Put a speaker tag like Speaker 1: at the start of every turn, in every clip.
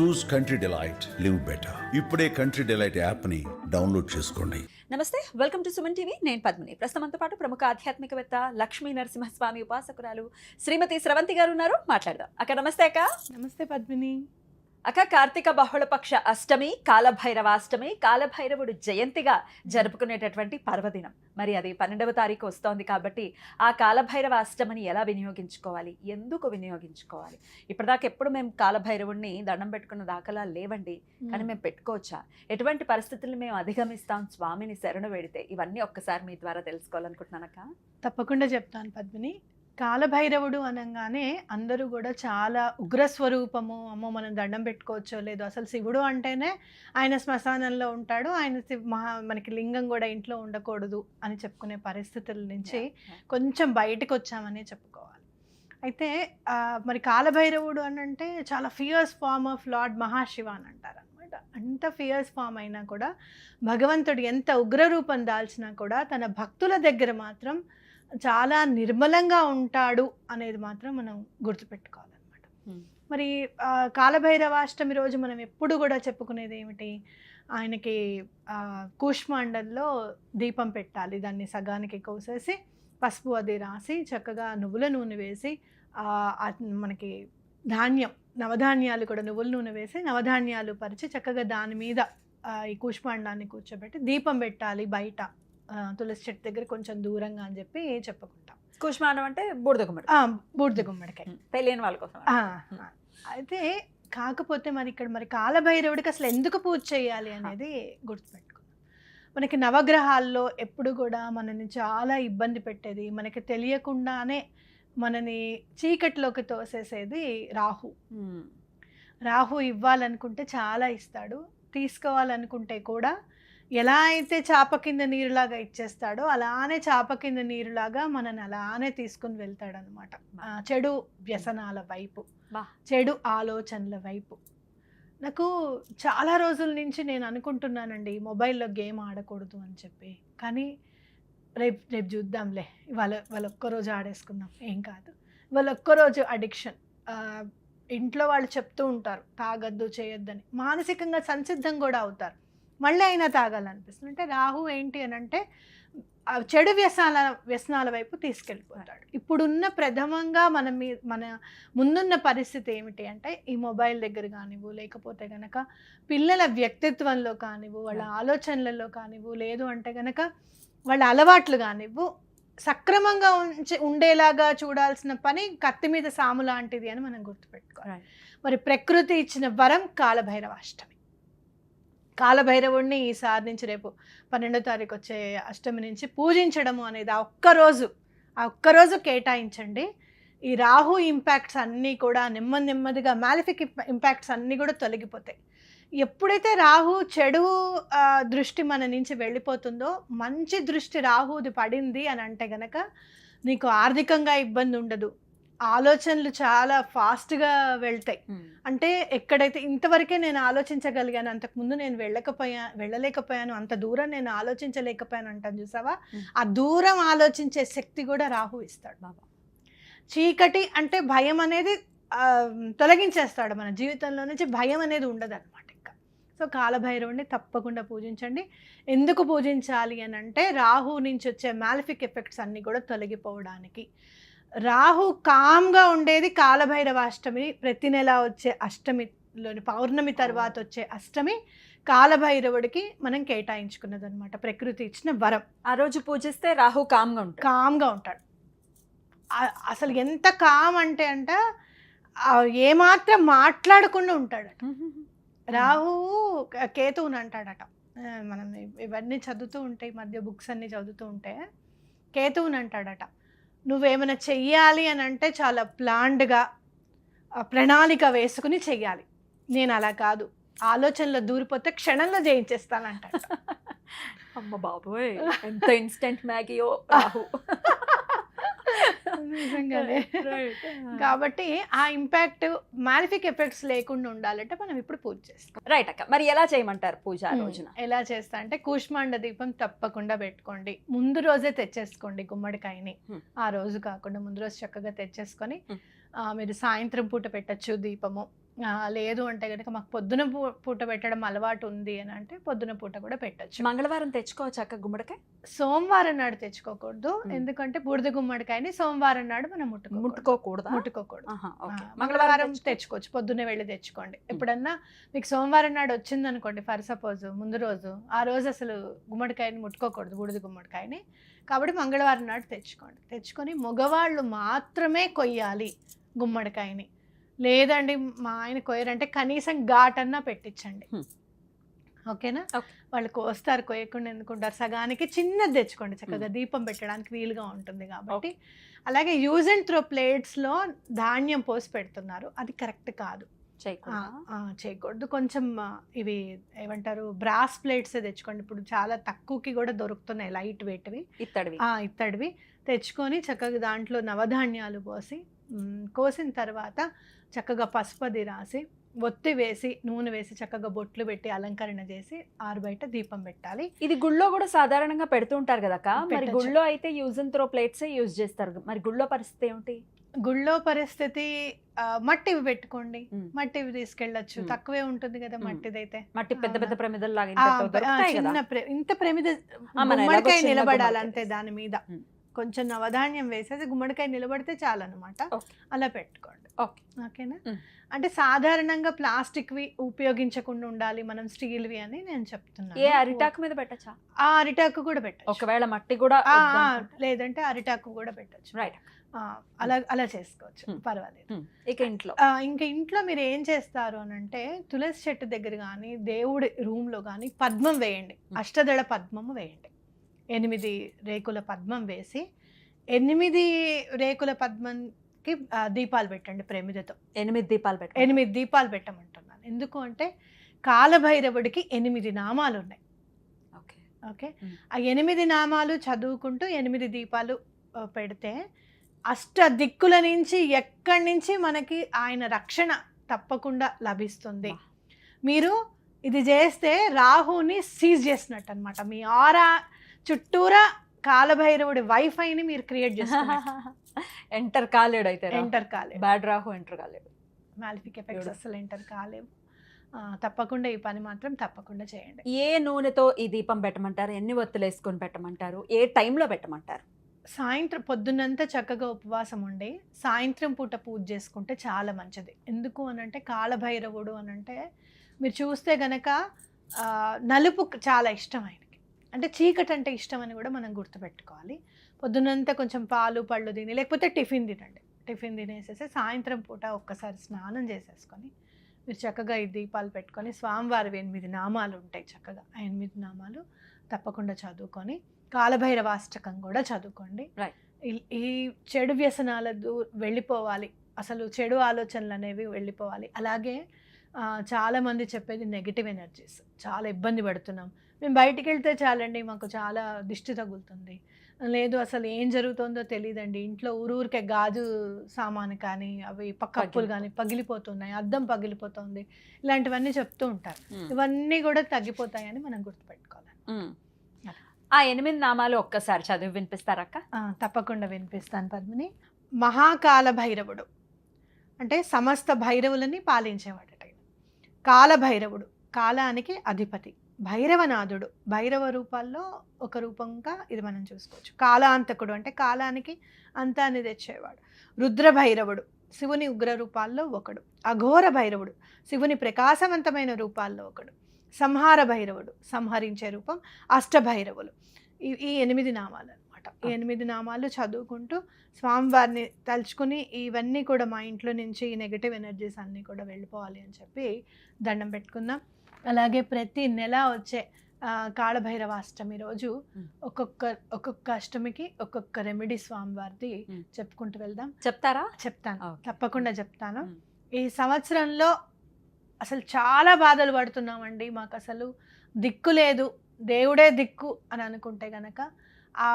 Speaker 1: Choose Country Delight live better ఇప్పుడే country delight యాప్ని download చేసుకోండి.
Speaker 2: నమస్తే వెల్కమ్ టు సుమన్ టీవీ. నేను పద్మిని. ప్రస్తుతంతో పాటు ప్రముఖ ఆధ్యాత్మికవేత్త లక్ష్మీ నరసింహస్వామి ఉపాసకురాలు శ్రీమతి స్రవంతి గారు ఉన్నారు. మాట్లాడదాం. అక్క నమస్తే అక్క.
Speaker 3: నమస్తే పద్మిని.
Speaker 2: అక్క కార్తీక బహుళపక్ష అష్టమి కాలభైరవాష్టమి కాలభైరవుడు జయంతిగా జరుపుకునేటటువంటి పర్వదినం. మరి అది పన్నెండవ తారీఖు వస్తోంది కాబట్టి ఆ కాలభైరవ అష్టమిని ఎలా వినియోగించుకోవాలి? ఎందుకు వినియోగించుకోవాలి? ఇప్పటిదాకా ఎప్పుడు మేము కాలభైరవుడిని దండం పెట్టుకున్న దాఖలా లేవండి. కానీ మేము. పెట్టుకోవచ్చా? ఎటువంటి పరిస్థితులను మేము అధిగమిస్తాం స్వామిని శరణు వేడితే ఇవన్నీ ఒక్కసారి మీ ద్వారా తెలుసుకోవాలనుకుంటున్నానక్క.
Speaker 3: తప్పకుండా చెప్తాను పద్మిని. కాలభైరవుడు అనగానే అందరూ కూడా చాలా ఉగ్రస్వరూపము అమ్మో మనం దండం పెట్టుకోవచ్చో లేదో అసలు శివుడు అంటేనే ఆయన శ్మశానంలో ఉంటాడు ఆయన శివ్- మహా మనకి లింగం కూడా ఇంట్లో ఉండకూడదు అని చెప్పుకునే పరిస్థితుల నుంచి కొంచెం బయటకు వచ్చామని చెప్పుకోవాలి. అయితే మరి కాలభైరవుడు అని అంటే చాలా fierce form of lord Mahashiva అని అంటారు అనమాట అంత ఫియర్స్ ఫామ్ అయినా కూడా భగవంతుడు ఎంత ఉగ్రరూపం దాల్చినా కూడా తన భక్తుల దగ్గర మాత్రం చాలా నిర్మలంగా ఉంటాడు అనేది మాత్రం మనం గుర్తుపెట్టుకోవాలన్నమాట. మరి కాలభైరవాష్టమి రోజు మనం ఎప్పుడు కూడా చెప్పుకునేది ఏమిటి? ఆయనకి కూష్మాండంలో దీపం పెట్టాలి. దాన్ని సగానికి కోసేసి పసుపు అది రాసి చక్కగా నువ్వుల నూనె వేసి మనకి ధాన్యం నవధాన్యాలు కూడా నువ్వుల నూనె వేసి నవధాన్యాలు పరిచి చక్కగా దాని మీద ఈ కూష్మాండాన్ని కూర్చోబెట్టి దీపం పెట్టాలి బయట. తులసి చెట్టు దగ్గర కొంచెం దూరంగా అని చెప్పి చెప్పుకుంటాం
Speaker 2: కుష్మాండం అంటే బూడిద గుమ్మడి.
Speaker 3: బూడిద గుమ్మడికాయ.
Speaker 2: తెలియని వాళ్ళ కోసం
Speaker 3: అయితే కాకపోతే మరి ఇక్కడ మరి కాలభైరవుడికి అసలు ఎందుకు పూజ చేయాలి అనేది గుర్తుపెట్టుకుందాం. మనకి నవగ్రహాల్లో ఎప్పుడు కూడా మనని చాలా ఇబ్బంది పెట్టేది మనకి తెలియకుండానే మనని చీకటిలోకి తోసేసేది రాహు. రాహు ఇవ్వాలనుకుంటే చాలా ఇస్తాడు తీసుకోవాలనుకుంటే కూడా ఎలా అయితే చాప కింద నీరులాగా ఇచ్చేస్తాడో అలానే చాప కింద నీరులాగా మనని అలానే తీసుకుని వెళ్తాడు అనమాట చెడు వ్యసనాల వైపు. చెడు ఆలోచనల వైపు. నాకు చాలా రోజుల నుంచి నేను అనుకుంటున్నానండి మొబైల్లో గేమ్ ఆడకూడదు అని చెప్పి. కానీ రేపు రేపు చూద్దాంలే. ఇవాళ వాళ్ళ ఒక్కరోజు ఆడేసుకుందాం. ఏం కాదు. వాళ్ళ ఒక్కరోజు అడిక్షన్. ఇంట్లో వాళ్ళు చెప్తూ ఉంటారు తాగద్దు చేయొద్దని. మానసికంగా సంసిద్ధం కూడా అవుతారు. మళ్ళీ అయినా తాగాలనిపిస్తుంది. అంటే రాహు ఏంటి అని అంటే చెడు వ్యసనాల వ్యసనాల వైపు తీసుకెళ్ళిపోతాడు. ఇప్పుడున్న ప్రథమంగా మన మీ మన ముందున్న పరిస్థితి ఏమిటి అంటే ఈ మొబైల్ దగ్గర కానివ్వు లేకపోతే గనక పిల్లల వ్యక్తిత్వంలో కానివ్వు వాళ్ళ ఆలోచనలలో కానివ్వు లేదు అంటే గనక వాళ్ళ అలవాట్లు కానివ్వు సక్రమంగా ఉంచి ఉండేలాగా చూడాల్సిన పని కత్తి మీద సాము లాంటిది అని మనం గుర్తుపెట్టుకోవాలి. మరి ప్రకృతి ఇచ్చిన వరం కాలభైరవాష్టమి. కాలభైరవుడిని ఈసారి నుంచి రేపు పన్నెండో తారీఖు వచ్చే అష్టమి నుంచి పూజించడము అనేది ఆ ఒక్కరోజు ఆ ఒక్కరోజు కేటాయించండి. ఈ రాహు ఇంపాక్ట్స్ అన్నీ కూడా నెమ్మది నెమ్మదిగా మ్యాలిఫిక్ ఇంపాక్ట్స్ అన్నీ కూడా తొలగిపోతాయి. ఎప్పుడైతే రాహు చెడు దృష్టి మన నుంచి వెళ్ళిపోతుందో మంచి దృష్టి రాహుది పడింది అని అంటే గనక నీకు ఆర్థికంగా ఇబ్బంది ఉండదు. ఆలోచనలు చాలా ఫాస్ట్గా వెళ్తాయి. అంటే ఎక్కడైతే ఇంతవరకే నేను ఆలోచించగలిగాను అంతకుముందు నేను వెళ్ళకపోయా వెళ్ళలేకపోయాను అంత దూరం నేను ఆలోచించలేకపోయాను అంటాను చూసావా. ఆ దూరం ఆలోచించే శక్తి కూడా రాహు ఇస్తాడు
Speaker 2: బాబా.
Speaker 3: చీకటి అంటే భయం అనేది తొలగించేస్తాడు మన జీవితంలో నుంచి భయం అనేది ఉండదు అనమాట ఇంకా సో కాలభైరవుడిని తప్పకుండా పూజించండి ఎందుకు పూజించాలి అని అంటే రాహు నుంచి వచ్చే మ్యాలిఫిక్ ఎఫెక్ట్స్ అన్నీ కూడా తొలగిపోవడానికి రాహు కామ్గా ఉండేది కాలభైరవ అష్టమి ప్రతి నెల వచ్చే అష్టమిలోని పౌర్ణమి తర్వాత వచ్చే అష్టమి కాలభైరవుడికి మనం కేటాయించుకున్నది అనమాట ప్రకృతి ఇచ్చిన వరం.
Speaker 2: ఆ రోజు పూజిస్తే రాహు కామ్గా ఉంటాడు.
Speaker 3: కామ్గా ఉంటాడు. అసలు ఎంత కామ్ అంటే అంట ఏమాత్రం మాట్లాడకుండా ఉంటాడట. రాహు కేతువుని అంటాడట. మనం ఇవ్- ఇవన్నీ చదువుతూ ఉంటే ఈ మధ్య బుక్స్ అన్నీ చదువుతూ ఉంటే కేతువుని అంటాడట. నువ్వేమైనా చెయ్యాలి అని అంటే చాలా ప్లాన్డ్గా ప్రణాళిక వేసుకుని చెయ్యాలి. నేను అలా కాదు. ఆలోచనలో దూరిపోతే క్షణంలో జయించేస్తానంటాడు
Speaker 2: అమ్మ బాబోయ్ ఎంత ఇన్స్టెంట్ మ్యాగీయో రాహు.
Speaker 3: నిజంగానే. కాబట్టి ఆ ఇంపాక్ట్ మాలిఫిక్ ఎఫెక్ట్స్ లేకుండా ఉండాలంటే మనం ఇప్పుడు పూజ చేస్తాం
Speaker 2: రైట్ అక్క మరి ఎలా చేయమంటారు పూజ. రోజున
Speaker 3: ఎలా చేస్తా అంటే కూష్మాండ దీపం తప్పకుండా పెట్టుకోండి ముందు రోజే తెచ్చేసుకోండి గుమ్మడికాయని. ఆ రోజు కాకుండా ముందు రోజు చక్కగా తెచ్చేసుకొని. ఆ, మీరు సాయంత్రం పూట పెట్టచ్చు దీపము లేదు అంటే కనుక మాకు పొద్దున పూట పెట్టడం అలవాటు ఉంది అని అంటే పొద్దున పూట కూడా పెట్టచ్చు.
Speaker 2: మంగళవారం తెచ్చుకోవచ్చు అక్క గుమ్మడికాయ?
Speaker 3: సోమవారం నాడు తెచ్చుకోకూడదు. ఎందుకంటే బూడిద గుమ్మడికాయని సోమవారం నాడు మనం ముట్టుకో
Speaker 2: ముట్టుకోకూడదా?
Speaker 3: ముట్టుకోకూడదు. మంగళవారం
Speaker 2: తెచ్చుకో-
Speaker 3: తెచ్చుకోవచ్చు. పొద్దున్నే వెళ్ళి తెచ్చుకోండి. ఎప్పుడన్నా మీకు సోమవారం నాడు వచ్చింది అనుకోండి ఫర్ సపోజ్ ముందు రోజు ఆ రోజు అసలు గుమ్మడికాయని ముట్టుకోకూడదు బూడిద గుమ్మడికాయని. కాబట్టి మంగళవారం నాడు తెచ్చుకోండి. తెచ్చుకొని మగవాళ్ళు మాత్రమే కొయ్యాలి గుమ్మడికాయని. లేదండి మా ఆయన కొయ్యరంటే కనీసం ఘాటన్నా పెట్టించండి.
Speaker 2: Hmm.
Speaker 3: ఓకేనా. వాళ్ళు కోస్తారు కొయ్యకుండా ఎందుకుంటారు? సగానికి చిన్నది తెచ్చుకోండి చక్కగా దీపం పెట్టడానికి వీలుగా ఉంటుంది కాబట్టి. అలాగే యూజ్ అండ్ త్రో ప్లేట్స్లో ధాన్యం పోసి పెడుతున్నారు. అది కరెక్ట్ కాదు.
Speaker 2: చేయకూడదా?
Speaker 3: కొంచెం ఇవి ఏమంటారు? బ్రాస్ ప్లేట్స్ తెచ్చుకోండి. ఇప్పుడు చాలా తక్కువకి కూడా దొరుకుతున్నాయి లైట్ వెయిట్వి
Speaker 2: ఇత్తడివి.
Speaker 3: ఆ, ఇత్తడివి. తెచ్చుకొని చక్కగా దాంట్లో నవధాన్యాలు పోసి కోసిన తర్వాత చక్కగా పసుపది రాసి ఒత్తి వేసి నూనె వేసి చక్కగా బొట్లు పెట్టి అలంకరణ చేసి ఆరు బయట దీపం పెట్టాలి
Speaker 2: ఇది గుళ్ళో కూడా సాధారణంగా పెడుతూ ఉంటారు కదా మరి. గుళ్ళో అయితే use and throw plates use చేస్తారు మరి గుళ్ళో పరిస్థితి ఏమిటి
Speaker 3: గుళ్ళో పరిస్థితి మట్టివి పెట్టుకోండి. మట్టివి తీసుకెళ్ళచ్చు. తక్కువే ఉంటుంది కదా. మట్టిదైతే
Speaker 2: మట్టి పెద్ద పెద్ద? ప్రమిదలు లాగా
Speaker 3: చిన్న ఇంత ప్రమిద నిలబడాలి అంతే. దాని మీద. కొంచెం నవధాన్యం వేసేసి గుమ్మడికాయ నిలబడితే చాలన్నమాట. అలా పెట్టుకోండి.
Speaker 2: ఓకే.
Speaker 3: ఓకేనా. అంటే సాధారణంగా ప్లాస్టిక్వి ఉపయోగించకుండా ఉండాలి మనం స్టీల్వి అని నేను చెప్తున్నాను.
Speaker 2: ఏ అరిటాకు మీద పెట్టచ్చా?
Speaker 3: ఆ అరిటాకు కూడా పెట్టచ్చు.
Speaker 2: ఒకవేళ మట్టి కూడా
Speaker 3: లేదంటే అరిటాకు కూడా పెట్టచ్చు.
Speaker 2: రైట్
Speaker 3: అలా అలా చేసుకోవచ్చు. పర్వాలేదు.
Speaker 2: ఇక ఇంట్లో.
Speaker 3: ఇంకా ఇంట్లో మీరు ఏం చేస్తారు అని అంటే తులసి చెట్టు దగ్గర కానీ దేవుడి రూమ్లో కానీ పద్మం వేయండి. అష్టదళ పద్మము వేయండి. ఎనిమిది రేకుల పద్మం వేసి ఎనిమిది రేకుల పద్మంకి దీపాలు పెట్టండి ప్రేమిదతో.
Speaker 2: ఎనిమిది దీపాలు పెట్టు
Speaker 3: ఎనిమిది దీపాలు పెట్టమంటున్నాను. ఎందుకు అంటే కాలభైరవుడికి ఎనిమిది నామాలు ఉన్నాయి
Speaker 2: ఓకే?
Speaker 3: ఓకే. ఆ ఎనిమిది నామాలు చదువుకుంటూ ఎనిమిది దీపాలు పెడితే అష్ట దిక్కుల నుంచి ఎక్కడి నుంచి మనకి ఆయన రక్షణ తప్పకుండా లభిస్తుంది. మీరు ఇది చేస్తే రాహుని సీజ్ చేసినట్టు అనమాట మీ ఆరా చుట్టూరా కాలభైరవుడి వైఫైని మీరు క్రియేట్ చేస్తున్నారు
Speaker 2: ఎంటర్ కాలేడు అయితే
Speaker 3: ఎంటర్ కాలేదు
Speaker 2: బ్యాడ్ రాహు ఎంటర్ కాలేడు.
Speaker 3: Malefic effects. అసలు ఎంటర్ కాలేవు. తప్పకుండా ఈ పని మాత్రం తప్పకుండా చేయండి.
Speaker 2: ఏ నూనెతో ఈ దీపం పెట్టమంటారు? ఎన్ని ఒత్తులు వేసుకొని పెట్టమంటారు? ఏ టైంలో పెట్టమంటారు?
Speaker 3: సాయంత్రం పొద్దున్నంతా చక్కగా ఉపవాసం ఉండి సాయంత్రం పూట పూజ చేసుకుంటే చాలా మంచిది. ఎందుకు అనంటే కాలభైరవుడు అనంటే మీరు చూస్తే గనక నలుపు చాలా ఇష్టం ఆయనకి అంటే చీకటి అంటే ఇష్టం అని కూడా మనం గుర్తుపెట్టుకోవాలి. పొద్దున్నంతా కొంచెం పాలు పళ్ళు తిని లేకపోతే టిఫిన్ తినండి. టిఫిన్ తినేసేసి సాయంత్రం పూట ఒక్కసారి స్నానం చేసేసుకొని మీరు చక్కగా ఈ దీపాలు పెట్టుకొని స్వామివారి ఎనిమిది నామాలు ఉంటాయి చక్కగా. ఆ ఎనిమిది నామాలు తప్పకుండా చదువుకొని కాలభైరవాష్టకం కూడా చదువుకోండి. ఈ- చెడు వ్యసనాల దూ వెళ్ళిపోవాలి. అసలు చెడు ఆలోచనలు అనేవి వెళ్ళిపోవాలి. అలాగే ఆ, చాలా మంది చెప్పేది నెగిటివ్ ఎనర్జీస్ చాలా ఇబ్బంది పడుతున్నాం. మేము బయటికి వెళ్తే చాలండి మాకు చాలా దిష్టి తగులుతుంది. లేదు అసలు ఏం జరుగుతుందో తెలియదండి ఇంట్లో ఊరూరికే గాజు సామాను కానీ అవి పక్కప్పులు కానీ పగిలిపోతున్నాయి అద్దం పగిలిపోతుంది ఇలాంటివన్నీ చెప్తూ ఉంటారు. ఇవన్నీ కూడా తగ్గిపోతాయని మనం గుర్తుపెట్టుకోవాలి.
Speaker 2: ఆ ఎనిమిది నామాలు ఒక్కసారి చదివి వినిపిస్తారక్క?
Speaker 3: తప్పకుండా వినిపిస్తాను పద్మిని. మహాకాల భైరవుడు. అంటే సమస్త భైరవులని పాలించేవాడట ఆయన. కాల భైరవుడు. కాలానికి అధిపతి. భైరవనాథుడు. భైరవ రూపాల్లో ఒక రూపంగా ఇది మనం చూసుకోవచ్చు. కాలాంతకుడు అంటే కాలానికి అంతాన్ని తెచ్చేవాడు. రుద్ర భైరవుడు శివుని ఉగ్ర రూపాల్లో ఒకడు. అఘోర భైరవుడు శివుని ప్రకాశవంతమైన రూపాల్లో ఒకడు. సంహార భైరవుడు సంహరించే రూపం అష్టభైరవులు. ఈ ఈ ఎనిమిది నామాలు అనమాట ఈ ఎనిమిది నామాలు చదువుకుంటూ స్వామివారిని తలుచుకుని ఇవన్నీ కూడా మా ఇంట్లో నుంచి ఈ నెగటివ్ ఎనర్జీస్ అన్నీ కూడా వెళ్ళిపోవాలి అని చెప్పి దండం పెట్టుకుందాం. అలాగే ప్రతి నెల వచ్చే ఆ, కాళభైరవ అష్టమి రోజు. ఒక్కొక్క ఒక్కొక్క అష్టమికి ఒక్కొక్క రెమెడీ స్వామివారిది. చెప్పుకుంటూ వెళ్దాం
Speaker 2: చెప్తారా
Speaker 3: చెప్తాను. తప్పకుండా చెప్తాను. ఈ సంవత్సరంలో అసలు చాలా బాధలు పడుతున్నామండి మాకు అసలు దిక్కు లేదు దేవుడే దిక్కు అని అనుకుంటే గనక ఆ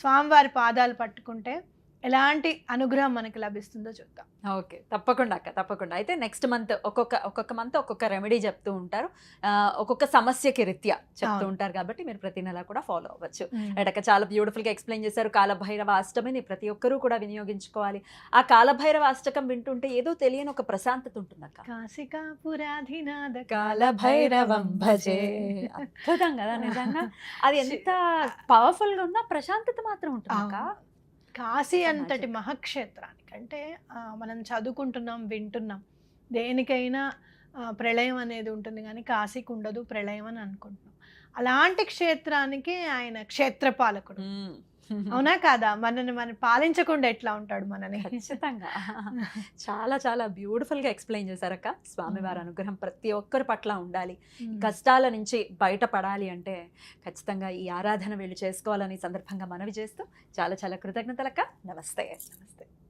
Speaker 3: స్వామివారి పాదాలు పట్టుకుంటే ఎలాంటి అనుగ్రహం మనకి లభిస్తుందో చూద్దాం.
Speaker 2: ఓకే. తప్పకుండా అక్క తప్పకుండా. అయితే నెక్స్ట్ మంత్ ఒక్కొక్క ఒక్కొక్క మంత్ ఒక్కొక్క రెమెడీ చెప్తూ ఉంటారు. ఒక్కొక్క సమస్యకి రీత్యా చెప్తూ. ఉంటారు కాబట్టి మీరు ప్రతి నెల కూడా ఫాలో అవ్వచ్చు. రైట్ అక్క చాలా బ్యూటిఫుల్గా ఎక్స్ప్లెయిన్ చేశారు. కాలభైరవ అష్టమిని ప్రతి ఒక్కరూ కూడా వినియోగించుకోవాలి. ఆ కాలభైరవ అష్టకం వింటుంటే ఏదో తెలియని ఒక ప్రశాంతత ఉంటుంది అక్క.
Speaker 3: కాశికా పురాధినాథ
Speaker 2: కాలభైరవం భజే. అద్భుతం కదా నిజంగా. అది ఎంత పవర్ఫుల్గా ఉన్నా ప్రశాంతత మాత్రం ఉంటుంది అక్క.
Speaker 3: కాశీ అంతటి. మహాక్షేత్రానికి అంటే మనం చదువుకుంటున్నాం వింటున్నాం దేనికైనా ప్రళయం అనేది ఉంటుంది కానీ కాశీకి ఉండదు ప్రళయం అని అనుకుంటున్నాం అలాంటి క్షేత్రానికి ఆయన క్షేత్రపాలకుడు. అవునా కాదా? మనని మన పాలించకుండా ఎట్లా ఉంటాడు మనని?
Speaker 2: ఖచ్చితంగా. చాలా చాలా బ్యూటిఫుల్గా ఎక్స్ప్లెయిన్ చేశారక్క. స్వామివారి అనుగ్రహం ప్రతి ఒక్కరి పట్ల ఉండాలి. కష్టాల నుంచి బయటపడాలి అంటే ఖచ్చితంగా ఈ ఆరాధన వీళ్ళు చేసుకోవాలని సందర్భంగా మనవి చేస్తూ చాలా చాలా కృతజ్ఞతలక్క. నమస్తే.
Speaker 3: నమస్తే.